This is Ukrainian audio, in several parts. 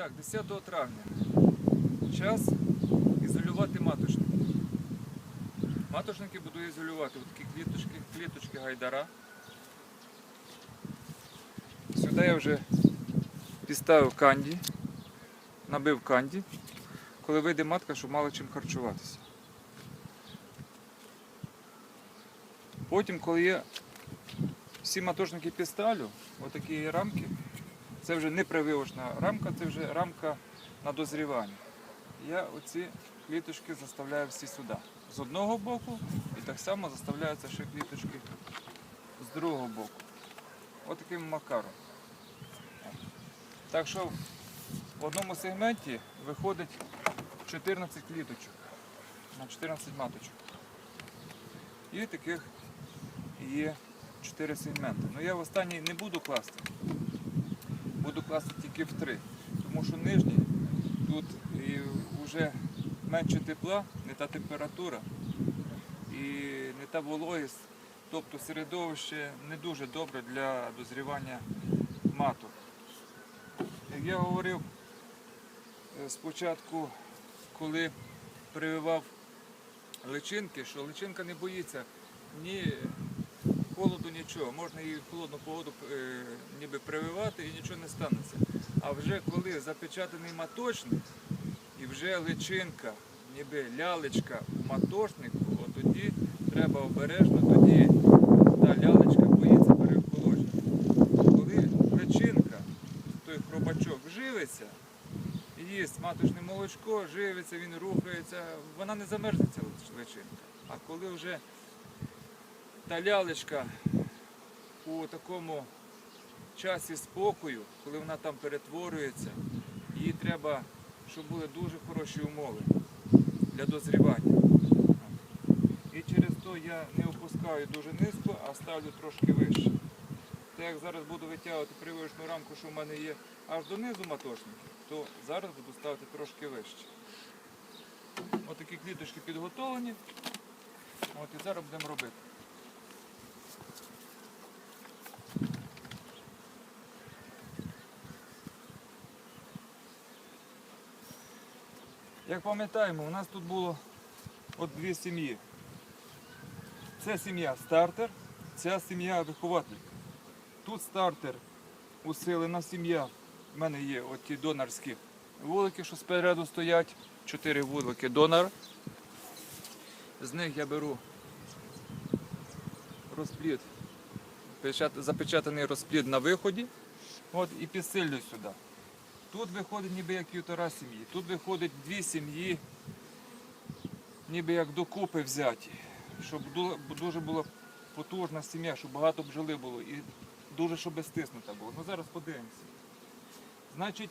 так, 10 травня. Час ізолювати маточники. Маточники буду ізолювати. Ось такі кліточки, кліточки гайдара. Сюди я вже підставив канді, набив канді, коли вийде матка, щоб мала чим харчуватися. Потім, коли я всі маточники підставлю, отакі рамки, це вже не прививочна рамка, це вже рамка на дозрівання. Я оці кліточки заставляю всі сюди. З одного боку і так само заставляються ще кліточки з другого боку. Отаким макаром. Так що в одному сегменті виходить 14 кліточок на 14 маточок. І таких є 4 сегменти. Ну я в останній не буду класти. Буду класти тільки в 3. Тому що нижній тут вже менше тепла, не та температура і не та вологість. Тобто середовище не дуже добре для дозрівання маток. Як я говорив е, спочатку, коли прививав личинки, що личинка не боїться ні нічого. Можна її в холодну погоду е, ніби прививати і нічого не станеться. А вже коли запечатаний маточник і вже личинка, ніби лялечка в маточнику, тоді треба обережно, тоді та лялечка боїться переохолодження. Коли личинка, той хробачок живиться, їсть маточне молочко, живиться, він рухається, вона не замерзне ця личинка. А коли вже та лялечка у такому часі спокою, коли вона там перетворюється, їй треба, щоб були дуже хороші умови для дозрівання. І через то я не опускаю дуже низько, а ставлю трошки вище. Так як зараз буду витягувати прививочну рамку, що в мене є аж донизу матошники, то зараз буду ставити трошки вище. Ось такі кліточки підготовлені. От і зараз будемо робити. Як пам'ятаємо, у нас тут було от дві сім'ї. Це сім'я стартер, ця сім'я вихователька. Тут стартер усилена сім'я. У мене є от донорські вулики, що спереду стоять. Чотири вулики донор. З них я беру розплід, запечатаний розплід на виході. От, і підсилюю сюди. Тут виходить ніби як півтора сім'ї. Тут виходить дві сім'ї, ніби як докупи взяті. Щоб дуже була потужна сім'я, щоб багато бджоли було і дуже щоб стиснута було. Ну зараз подивимося. Значить,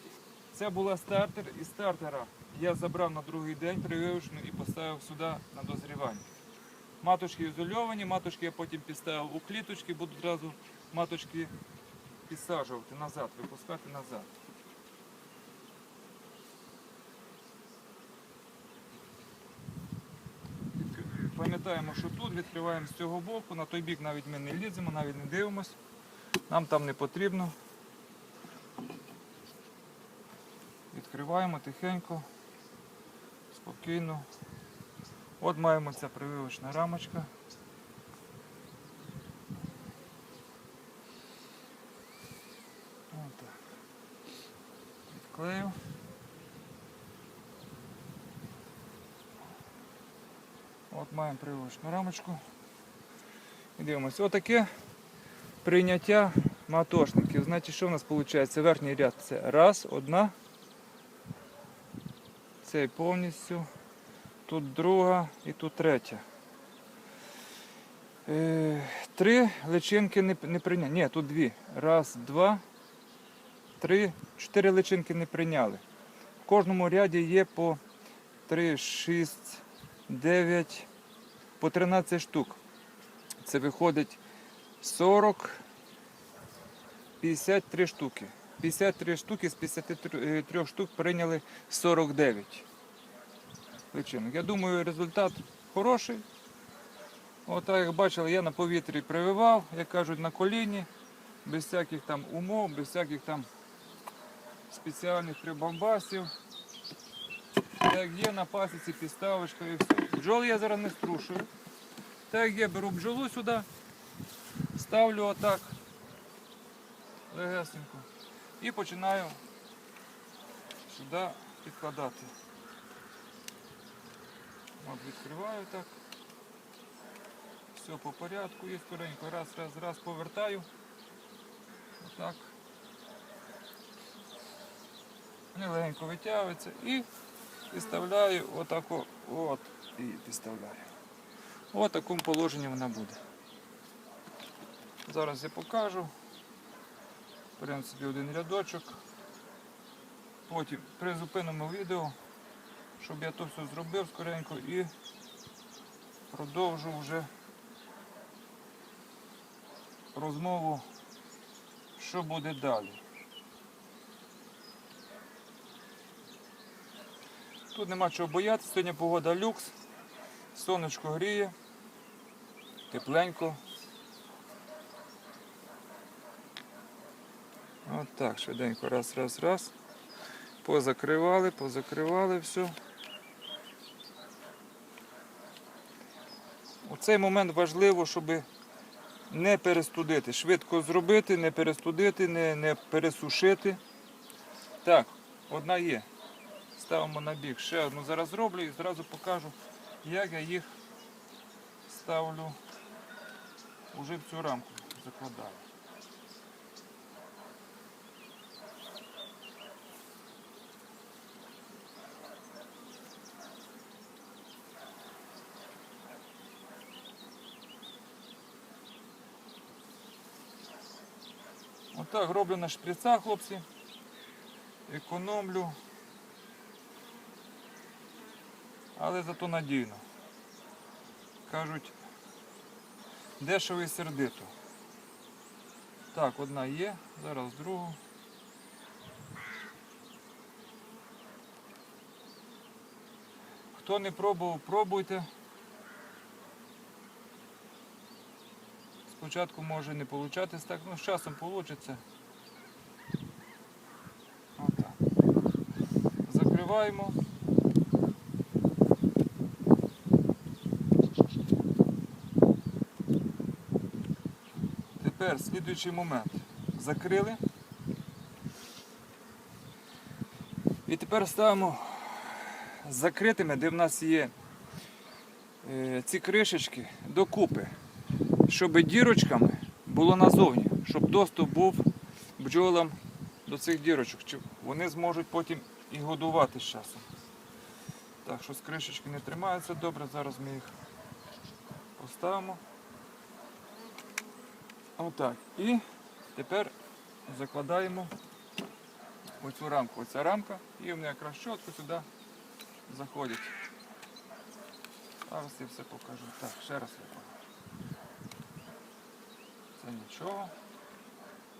це була стартер і стартера я забрав на другий день прививочну і поставив сюди на дозрівання. Маточки ізольовані, маточки я потім підставив у кліточки, буду одразу маточки підсаджувати назад, випускати назад. Пам'ятаємо, що тут відкриваємо з цього боку, на той бік навіть ми не ліземо, навіть не дивимось. Нам там не потрібно. Відкриваємо тихенько, спокійно. От маємо ця прививочна рамочка. Отак. Відклею. От маємо прививочну рамочку. І дивимося. Отаке прийняття матошників. Значить, що в нас виходить? Верхній ряд це раз, одна. Цей повністю. Тут друга і тут третя. Е, три личинки не, не прийняли. Ні, тут дві. Раз, два, три, чотири личинки не прийняли. В кожному ряді є по 3, 6, 9, по 13 штук. Це виходить 40, 53 штуки. 53 штуки з 53 штук прийняли 49 личинок. Я думаю, результат хороший. От так як бачили, я на повітрі прививав, як кажуть, на коліні, без всяких там умов, без всяких там спеціальних прибамбасів. Так є на пасіці підставочка і все. Бджол я зараз не струшую. Так є, беру бджолу сюди, ставлю отак легесенько і починаю сюди підкладати. От відкриваю так. Все по порядку і скоренько. Раз, раз, раз повертаю. Отак. Легенько витягуються і підставляю отако, от і підставляю. В такому положенні вона буде. Зараз я покажу. В принципі, один рядочок. Потім призупинимо відео, щоб я то все зробив скоренько і продовжу вже розмову, що буде далі. Тут нема чого боятися, сьогодні погода люкс, сонечко гріє, тепленько. От так, швиденько, раз, раз, раз. Позакривали, позакривали все. У цей момент важливо, щоб не перестудити. Швидко зробити, не перестудити, не, не пересушити. Так, одна є. Ставимо на бік. Ще одну зараз зроблю і зразу покажу, як я їх ставлю уже в цю рамку. Закладаю. Отак роблю на шприцах, хлопці. Економлю. Але зато надійно. Кажуть, дешево і сердито. Так, одна є, зараз другу. Хто не пробував, пробуйте. Спочатку може не получатись так, ну з часом вийде. Закриваємо. Тепер слідуючий момент. Закрили. І тепер ставимо закритими, де в нас є е, ці кришечки докупи щоб дірочками було назовні, щоб доступ був бджолам до цих дірочок. Вони зможуть потім і годувати з часом. Так з кришечки не тримаються добре, зараз ми їх поставимо. Отак. І тепер закладаємо оцю рамку. Оця рамка і вони якраз чітко сюди заходять. Зараз я все покажу. Так, ще раз я. Це нічого.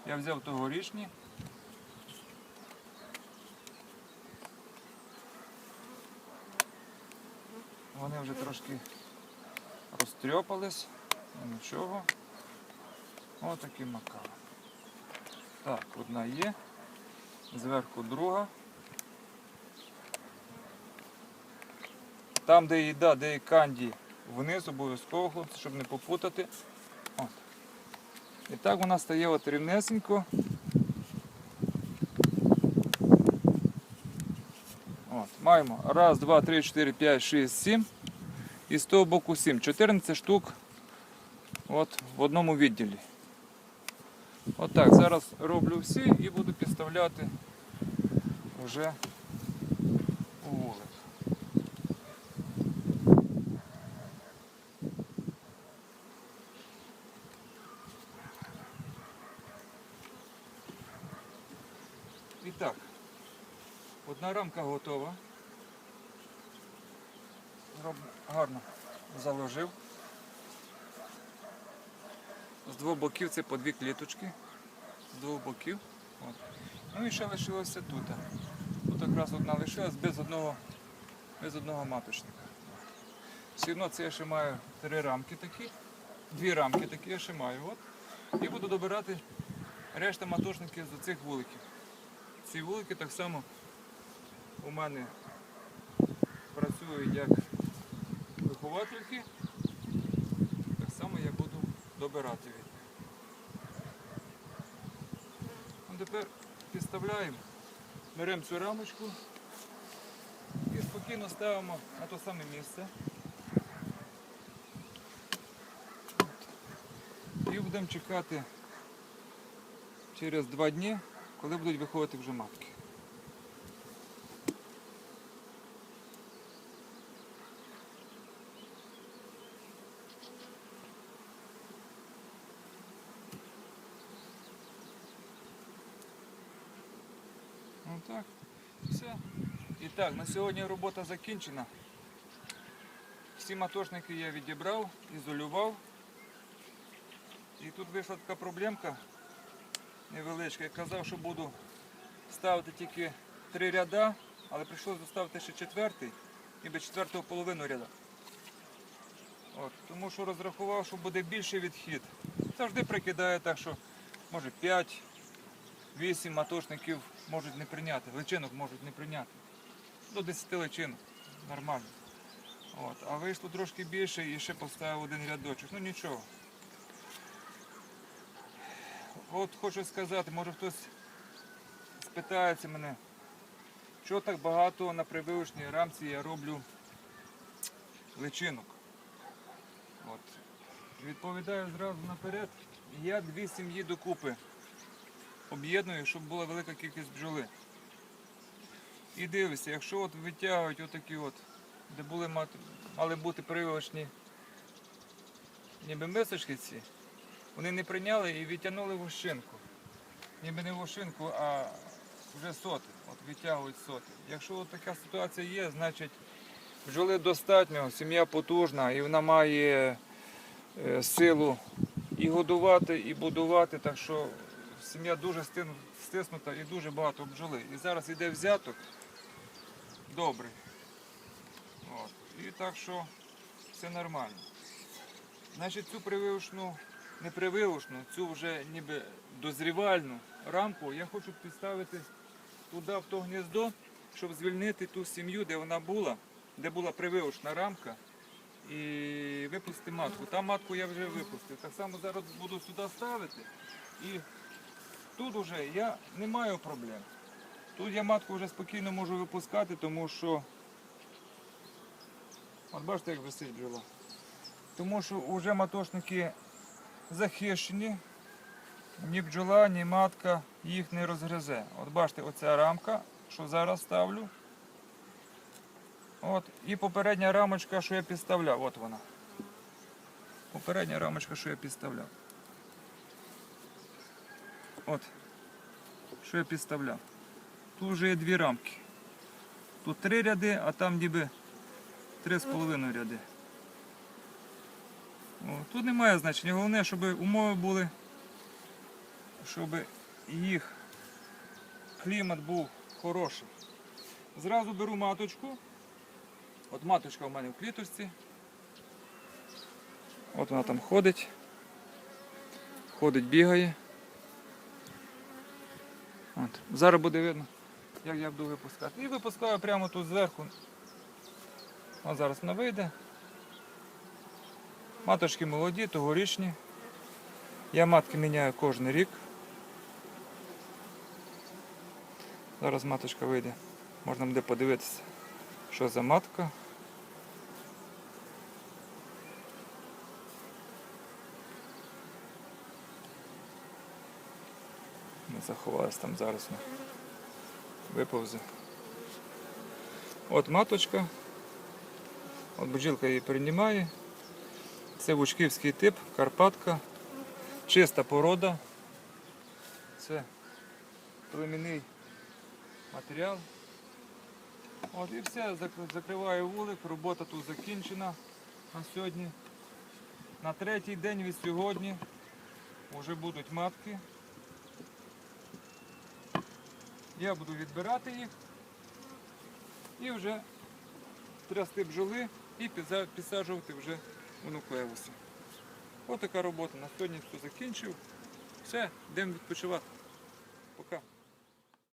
Я взяв тогорічні. Вони вже трошки розтрьопались, нічого. Отакі макави. Так, одна є, зверху друга. Там, де їда, де і канді, вниз обов'язково, щоб не попутати. От. І так вона стає от рівнесенько. От, маємо раз, два, три, чотири, п'ять, шість, сім. І з того боку сім. 14 штук от, в одному відділі. От зараз роблю всі і буду підставляти вже у вулик. І так, одна рамка готова. Гарно заложив. З двох боків це по дві кліточки. З двох боків. От. Ну і ще лишилося тут. Тут якраз одна лишилась без одного, без одного маточника. Все одно це я ще маю три рамки такі. Дві рамки такі я ще маю. От. І буду добирати решта маточників з цих вуликів. ці вулики так само у мене працюють як виховательки. Так само я буду добирати від них. Ну, тепер підставляємо, беремо цю рамочку і спокійно ставимо на те саме місце. І будемо чекати через два дні, коли будуть виходити вже матки. Ну так, все. І так, на сьогодні робота закінчена. Всі матошники я відібрав, ізолював. І тут вийшла така проблемка невеличка. Я казав, що буду ставити тільки три ряда, але прийшлося доставити ще четвертий, ніби четвертого половину ряда. От, тому що розрахував, що буде більший відхід. Завжди прикидаю так, що може 5-8 матошників можуть не прийняти, личинок можуть не прийняти. До 10 личинок. Нормально. От, а вийшло трошки більше і ще поставив один рядочок. Ну нічого. От хочу сказати, може хтось спитається мене, що так багато на прививочній рамці я роблю личинок. От. Відповідаю зразу наперед, я дві сім'ї докупи об'єдную, щоб була велика кількість бджоли. І дивися, якщо от витягують отакі от, де були мати, мали бути прививочні ніби мисочки ці, вони не прийняли і відтягнули вощинку. Ніби не вощинку, а вже соти. От відтягують соти. Якщо от така ситуація є, значить бджоли достатньо, сім'я потужна і вона має е, силу і годувати, і будувати. Так що сім'я дуже стиснута і дуже багато бджоли. І зараз йде взяток добрий. От. І так що все нормально. Значить, цю прививочну, не прививочну, цю вже ніби дозрівальну рамку я хочу підставити туди, в то гніздо, щоб звільнити ту сім'ю, де вона була, де була прививочна рамка, і випустити матку. Там матку я вже випустив. Так само зараз буду сюди ставити. І тут вже я не маю проблем. Тут я матку вже спокійно можу випускати, тому що. От бачите, як висить бджола. Тому що вже матошники захищені, ні бджола, ні матка їх не розгризе. От бачите, оця рамка, що зараз ставлю. От, і попередня рамочка, що я підставляв, от вона. Попередня рамочка, що я підставляв. От. Що я підставляв. Тут вже є дві рамки. Тут три ряди, а там ніби три з половиною ряди. О, тут немає значення. Головне, щоб умови були, щоб їх клімат був хороший. Зразу беру маточку. От маточка у мене в кліточці. От вона там ходить. Ходить, бігає. От. Зараз буде видно, як я буду випускати. І випускаю прямо тут зверху. От зараз вона вийде. Маточки молоді, тогорічні. Я матки міняю кожен рік. Зараз маточка вийде. Можна буде подивитися, що за матка. Заховалась там зараз. вона Виповзе. От маточка. От бджілка її приймає. Це вучківський тип, Карпатка, чиста порода. Це племінний матеріал. От і все, зак- закриваю вулик, робота тут закінчена на сьогодні. На третій день від сьогодні вже будуть матки. Я буду відбирати їх і вже трясти бджоли і підсаджувати вже у нуклеуси. Ось така робота. На сьогодні все закінчив. Все, йдемо відпочивати.